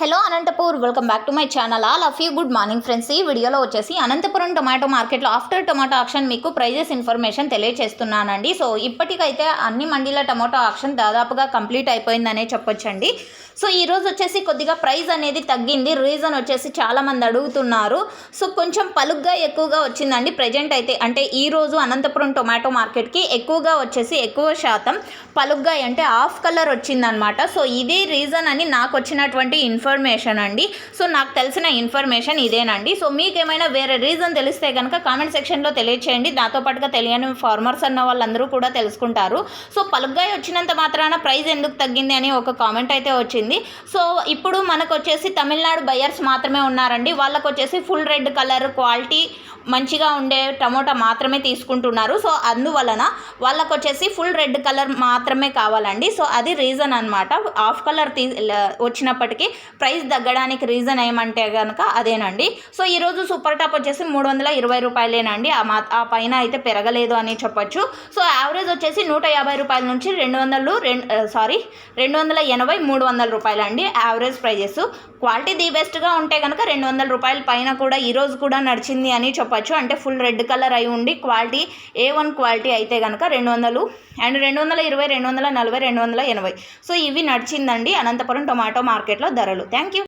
Hello Anantapur welcome back to my channel. All of you good morning friends. ఈ వీడియోలో వచ్చేసి Anantapuram tomato మార్కెట్లో after tomato auction మీకు prices information తెలియజేస్తున్నానండి so ఇప్పటికైతే అన్ని మండీల టొమాటో ఆక్షన్ దాదాపుగా కంప్లీట్ అయిపోయిందనే చెప్పొచ్చండి. సో ఈరోజు వచ్చేసి కొద్దిగా ప్రైస్ అనేది తగ్గింది. రీజన్ వచ్చేసి చాలామంది అడుగుతున్నారు. సో కొంచెం పలుగ్గా ఎక్కువగా వచ్చిందండి. ప్రజెంట్ అయితే అంటే ఈరోజు అనంతపురం టొమాటో మార్కెట్కి ఎక్కువగా వచ్చేసి ఎక్కువ శాతం పలుగ్గా అంటే ఆఫ్ కలర్ వచ్చిందనమాట. సో ఇదే రీజన్ అని నాకు వచ్చినటువంటి ఇన్ఫర్మేషన్ ఇన్ఫర్మేషన్ అండి. సో నాకు తెలిసిన ఇన్ఫర్మేషన్ ఇదేనండి. సో మీకు ఏమైనా వేరే రీజన్ తెలిస్తే కనుక కామెంట్ సెక్షన్లో తెలియచేయండి. దాంతో పాటుగా తెలియని ఫార్మర్స్ అన్న వాళ్ళందరూ కూడా తెలుసుకుంటారు. సో పలుగ్గా వచ్చినంత మాత్రాన ప్రైస్ ఎందుకు తగ్గింది అని ఒక కామెంట్ అయితే వచ్చింది. సో ఇప్పుడు మనకు వచ్చేసి తమిళనాడు బయర్స్ మాత్రమే ఉన్నారండి. వాళ్ళకు వచ్చేసి ఫుల్ రెడ్ కలర్ క్వాలిటీ మంచిగా ఉండే టమోటా మాత్రమే తీసుకుంటున్నారు. సో అందువలన వాళ్ళకు వచ్చేసి ఫుల్ రెడ్ కలర్ మాత్రమే కావాలండి. సో అది రీజన్ అనమాట ఆఫ్ కలర్ తీ వచ్చినప్పటికీ ప్రైస్ తగ్గడానికి రీజన్ ఏమంటే కనుక అదేనండి. సో ఈరోజు సూపర్ టాప్ వచ్చేసి మూడు వందల ఇరవై రూపాయలేనండి. ఆ మా ఆ పైన అయితే పెరగలేదు అని చెప్పొచ్చు. సో యావరేజ్ వచ్చేసి నూట యాభై రూపాయల నుంచి రెండు వందలు రెండు సారీ రెండు వందల ఎనభై మూడు వందల రూపాయలు అండి యావరేజ్ ప్రైజెస్ క్వాలిటీ ది బెస్ట్గా ఉంటే కనుక రెండు వందల రూపాయల పైన కూడా ఈరోజు కూడా నడిచింది అని చెప్పొచ్చు. అంటే ఫుల్ రెడ్ కలర్ అయి ఉండి క్వాలిటీ ఏ వన్ క్వాలిటీ అయితే కనుక రెండు వందలు అండ్ రెండు వందల ఇరవై రెండు వందల నలభై రెండు వందల ఎనభై. సో ఇవి నడిచిందండి. అనంతపురం టొమాటో మార్కెట్లో ధరలు. Thank you